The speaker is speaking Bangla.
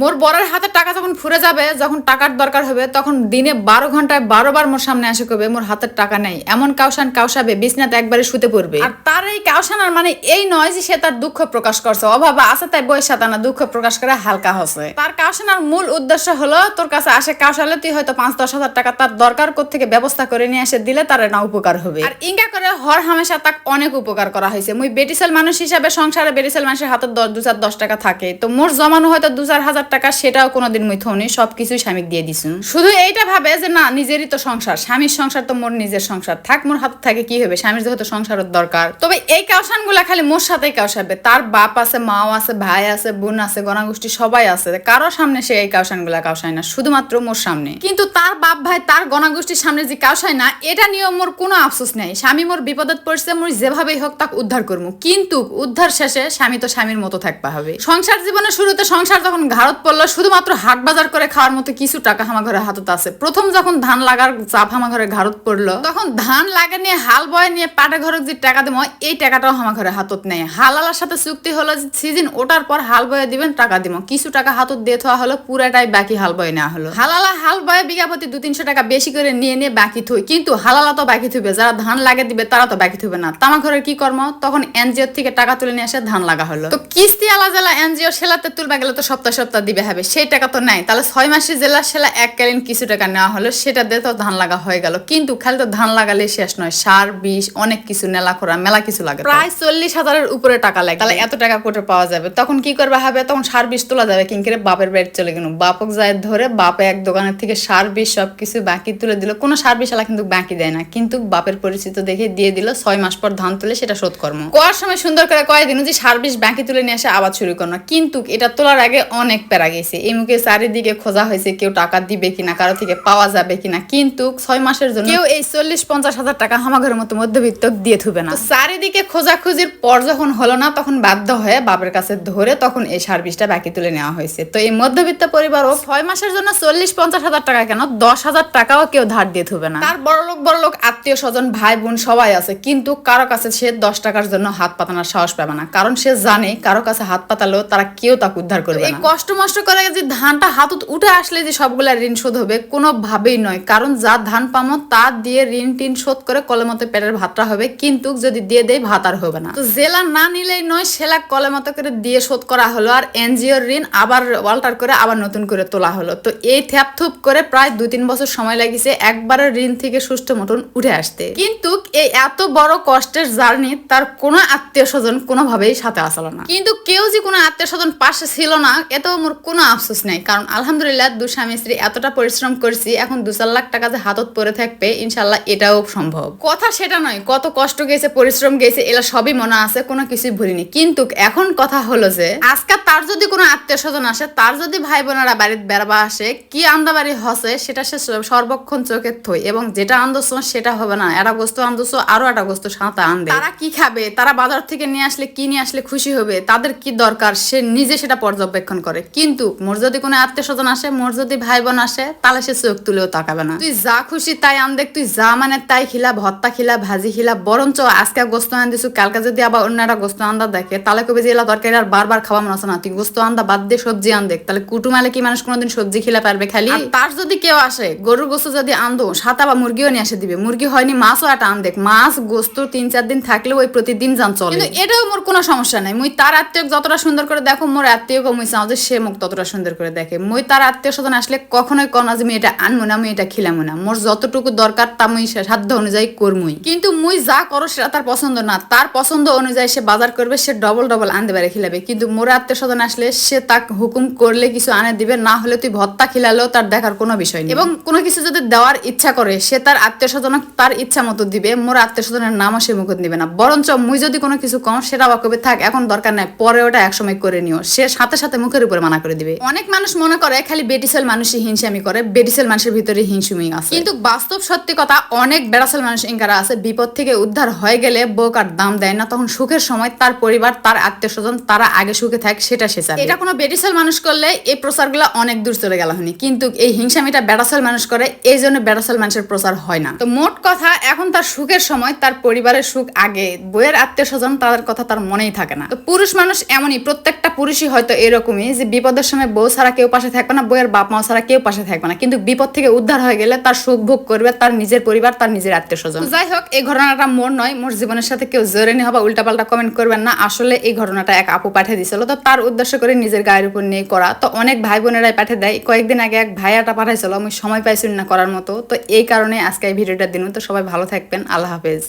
মোর বরের হাতে টাকা যখন ফুরে যাবে, যখন টাকার দরকার হবে, তখন দিনে বারো ঘন্টায় বারো বার মোর সামনে আসে কবে, মোর হাতের টাকা নেই। এমন কাউসান কাউসাবে বিছনাতে একবারে শুতে পড়বে। আর তার এই কাউসানার মানে এই নয় যে সে তার দুঃখ প্রকাশ করছে। অভাব আছে তাই বয়স সাতানা, দুঃখ প্রকাশ করে হালকা হসে। তার কাউসানার মূল উদ্দেশ্য হলো, তোর কাছে আসে কাউসালে তুই হয়তো পাঁচ দশ হাজার টাকা তার দরকার থেকে ব্যবস্থা করে নিয়ে এসে দিলে তার না উপকার হবে। আর ইঙ্গা করে হর হামেশা তাক অনেক উপকার করা হয়েছে। মুই বেটিসেল মানুষ হিসাবে সংসারে বেটিসেল মানুষের হাতে দু চার দশ টাকা থাকে। তো মোর জমানো হয়তো দু চার হাজার টাকা সেটাও কোনোদিন মুই থৌনি, সবকিছুই স্বামীকে দিয়ে দিছু শুধু এইটা ভাবে যে না, নিজেরই তো সংসার। স্বামীর সংসার তো মোর নিজের সংসার। থাক, মোর হাত থাকে, কি হবে? স্বামীর যেহেতু সংসারের দরকার। তবে এই কাউসানগুলা খালি মোর সাথেই কাউসাবে তার বাপ আছে, মাও আছে, ভাই আছে, বোন আছে, গণাগোষ্ঠী সবাই আছে। কারও সামনে সে এই কাউসানগুলা কাউসায় না, শুধুমাত্র মোর সামনে। কিন্তু তার বাপ, ভাই, তার গণাগোষ্ঠীর সামনে যে কাউসায় না, এটা নিয়ে মোর কোনো আফসোস নেই। স্বামী মোর বিপদত পড়ছে, মোর যেভাবেই হোক তাকে উদ্ধার করব কিন্তু উদ্ধার শেষে স্বামী তো স্বামীর মতো থাকতে হবে। সংসার জীবনের শুরুতে সংসার যখন ঘাড়ত পড়ল, শুধুমাত্র হাট বাজার করে খাওয়ার মতো কিছু টাকা আমার ঘরে হাতত আছে। প্রথম যখন ধান লাগার চাপ আমার ঘরে ঘাড়ত পড়ল, তখন ধান লাগা নিয়ে, হাল বয় নিয়ে, পাটে ঘরে যে টাকা দেবো এই টাকাটাও আমার ঘরে হাতত নেই। হালালার সাথে চুক্তি হলো যে, সিজন ওটার পর হাল বয়ে দিবেন, টাকা দিব। কিছু টাকা হাতত দিয়ে থওয়া হলো, পুরাটাই বাকি হাল বয়ে নেওয়া হলো। হালালা হাল বয়ে বিঘা প্রতি দু তিনশো টাকা বেশি করে নিয়ে নিয়ে বাকি থই। কিন্তু হালালা তো বাকি থইবে, যারা ধান লাগে দিবে, তারা তো বাকি থইবে না। তামা ঘরের কি কর্ম? তখন এনজিও থেকে টাকা তুলে নিয়ে এসে ধান লাগা হলো। তো কিস্তি আলা জেলা এনজিও সেলাতে তুলবা গেলে তো সপ্তাহ সপ্তাহ দিবে হবে সেই টাকা তো নাই। তাহলে ছয় মাসের জেলা সেলা এককালীন কিছু টাকা নেওয়া হলো সেটা দিয়ে তো ধান লাগা হয়ে গেল। কিন্তু খালি তো ধান লাগালে শেষ নয় সার বিষ অনেক কিছু নেলা করা মেলা কিছু লাগে প্রায় চল্লিশ হাজারের উপরে টাকা লাগে। তাহলে এত টাকা কোটে পাওয়া যাবে? তখন কি করবে হবে? তখন সার বিষ তোলা যাবে কিংকে বাপের বাড়ি চলে গেল। বাপক যায় ধরে বাপে এক দোকানের থেকে সার বিষ সব কিছু বাকি তুলে দিল। কোনো সার বিষ আলা কিন্তু বাকি দেয় না। কিন্তু বাপের পরিচিত দেখে দিয়ে দিল ছয় মাস পর ধান তুলে সেটা শোধ কর্ম। কোয়ার সময় সুন্দর করে কয় দিন যে সার বিষ বাকি তুলে নিয়ে আসে আবার শুরু করো কিন্তু এটা তোলার আগে অনেক প্যারা গেছে। এই মুখে চারিদিকে খোঁজা হয়েছে কেউ টাকা দিবে কিনা কারও থেকে পাওয়া যাবে কিনা। কিন্তু ছয় মাসের জন্য কেউ এই চল্লিশ পঞ্চাশ হাজার টাকা হামাঘরের মতো মধ্যবিত্ত দিয়ে থুবে না। চারিদিকে খোঁজাখুঁজির পর যখন হলো না তখন বাধ্য হয়ে বাপের কাছে ধরে তখন এই সার বিষটা বাকি তুলে নেওয়া হয়েছে। তো এই মধ্যবিত্ত পরিবারও ছয় মাসের জন্য চল্লিশ পঞ্চাশ হাজার টাকা কেন? দশ হাজার টাকাও কেউ ধার দিয়ে থুবে না। তার বড় লোক বড় লোক আত্মীয় স্বজন ভাই বোন সবাই আছে। কিন্তু কারও কাছে সে দশ টাকার জন্য হাত পাতানোর সাহস পাবে না। কারণ সে জানে কারও কাছে হাত পাতালেও তারা কেউ তাকে উদ্ধার করবে এই কষ্ট মষ্ট করে যে ধানটা হাতত উঠে আসলে যে সবগুলা ঋণ শোধ হবে কোনো ভাবেই নয়। কারণ যা ধান পামো, তা দিয়ে ঋণ টিন শোধ করে কলের মতো পেটের ভাতটা হবে, কিন্তু যদি দিয়ে দেয় ভাত আর হবে না। তো জেলা না নিলেই নয়, সেলা কলের মতো করে দিয়ে শোধ করা হলো, আর এনজিওর ঋণ আবার অল্টার করে আবার নতুন করে তোলা হলো। তো এই থ্যাপ থুপ করে প্রায় দুই তিন বছর সময় লাগিয়েছে, একবারে ঋণ থেকে সুষ্ঠু মতন উঠে আসতে। কিন্তু এই এত বড় কষ্টের জার্নি তার কোনো আত্মীয় স্বজন কোনোভাবেই সাথে আসলো না। কিন্তু কেউ যে কোনো আত্মীয় স্বজন পাশে ছিল না এতেও মোর কোনো আফসোস নাই। কারণ আলহামদুলিল্লাহ দু স্বামী স্ত্রী এতটা পরিশ্রম করছি, এখন দু চার লাখ টাকা যে হাতত পরে থাকবে ইনশাল্লাহ এটাও সম্ভব। কথা সেটা নয়, কত কষ্ট গেছে, পরিশ্রম গেছে, এলা সবই মনে আছে, কোনো কিছুই ভুলিনি। কিন্তু এখন কথা হলো যে, আজকে তার যদি কোনো আত্মীয় স্বজন আসে, তার যদি ভাই বোনেরা বাড়িতে বেড়াবা আসে, কি আন্দাবাড়ি হসে, সেটা সে সর্বক্ষণ চোখে থই, এবং যেটা আন্দোস সেটা হবে না। একটা বস্তু আন্দোস আরও একটা বস্তু সাঁতা আনবে। তারা কি খাবে, তারা বাজার থেকে নিয়ে আসলে, কি নিয়ে আসলে খুশি হবে, তাদের কি দরকার, সে নিজে সেটা পর্যবেক্ষণ করে। কিন্তু মোর যদি কোনো আত্মীয় স্বজন আসে মোর যদি ভাই বোন আসে তাহলে সে চোখ তুলেও তাকাবে না। তুই যা খুশি তাই আন দেখ তুই যা মানে তাই খিলা ভত্তা খিলা ভাজি খিলা বরঞ্চ আজকে গোস্ত আন দিছু কালকে যদি আবার অন্য একটা গোস্ত আন্দা দেখে তাহলে কবে যে এলা তরকারি আর বারবার খাওয়া মনে আছে না। তুই গোস্ত আন্দা বাদ দিয়ে সবজি আন দেখ তাহলে কুটুমালে কি মানুষ কোনোদিন সবজি খিলা পারবে খালি? তার যদি কেউ আসে গরুর গোস্ত যদি আন্দো সাতা বা মুরগিও নিয়ে এসে দিবে। মুরগি হয়নি মাছও একটা আন দেখ। মাছ গোস্ত তিন চার দিন থাকলে ওই প্রতিদিন যান চলে। কিন্তু এটাও মোর কোনো সমস্যা নাই। মুই তার আত্মীয় যতটা সুন্দর করে দেখো মোর আত্মীয় কমই চাও যে সে মুখ ততটা সুন্দর করে দেখে। মুই তার আত্মীয় স্বজন আসলে কখনোই কন যে আমি এটা আনব না আমি এটা খিলামো না। মোর যতটুকু দরকার তা মুই সাধ্য অনুযায়ী করমুই। কিন্তু মুই যা করো সেটা তার পছন্দ না। তার পছন্দ অনুযায়ী সে বাজার করবে, সে ডবল ডবল আনতে পারে খিলাবে। কিন্তু মোর আত্মীয় স্বজন আসলে সে তাকে হুকুম করলে কিছু আনে দিবে, না হলে তুই ভত্তা খিলালেও তার দেখার কোনো বিষয় নেই। এবং কোনো কিছু যদি দেওয়ার ইচ্ছা করে, সে তার আত্মীয় স্বজন তার ইচ্ছা মতো দিবে, মোর আত্মীয় স্বজনের নামও সে মুখ দিবে না। বরঞ্চ মুই যদি কোনো কিছু কম সেটা বা কবে থাক, এখন দরকার নাই, পরে ওটা একসময় করে নিও। সে সাথে সাথে মুখের উপরে মানা করে দিবে। অনেক মানুষ মনে করে, খালি বেটিসেল মানুষই হিংসামি করে বেটিসেল মানুষের ভিতরে হিংসুমি আছে। কিন্তু বাস্তব সত্যি কথা, অনেক বেড়াসেল মানুষ ইঙ্কারা আছে, বিপদ থেকে উদ্ধার হয়ে গেলে বোক আর দাম দেয় না, তখন সুখের সময় তার পরিবার, তার আত্মীয় স্বজন তারা আগে সুখে থাকে, সেটা সে চায়। এটা কোনো বেটিসেল মানুষ করলে এই প্রচারগুলো অনেক দূর চলে গেল হয়নি কিন্তু এই হিংসামিটা বেড়াসেল মানুষ করে, এই জন্য বেড়াসেল মানুষের প্রচার হয় না। তো মোট কথা, এখন তার সুখের সময়, তার পরিবারের সুখ আগে বইয়ের আত্মীয় স্বজন তাদের কথা তার মনেই থাকে না। তো পুরুষ মানুষ এমনই, প্রত্যেকটা পুরুষই হয়তো এরকমই যে বিপদ বিপদের সময় বউ ছাড়া কেউ পাশে থাকবে না, বউয়ের বাপ মা ছাড়া কেউ পাশে থাকবে না। কিন্তু বিপদ থেকে উদ্ধার হয়ে গেলে তার সুখ ভোগ করবে, তার নিজের পরিবার, তার নিজের আত্মীয় স্বজন যাই হোক, এই ঘটনাটা মোর নয়, মোর জীবনের সাথে কেউ জোরে নিয়ে হবা উল্টাপাল্টা কমেন্ট করবেন না। আসলে এই ঘটনাটা এক আপু পাঠিয়ে দিছিল। তো তার উদ্দেশ্য করে নিজের গায়ের উপর নিয়ে করা। তো অনেক ভাই বোনেরাই পাঠিয়ে দেয়। কয়েকদিন আগে এক ভাইয়াটা পাঠাইছিল, আমি সময় পাইছি না করার মতো। তো এই কারণে আজকে এই ভিডিওটা দিন। তো সবাই ভালো থাকবেন। আল্লাহ হাফেজ।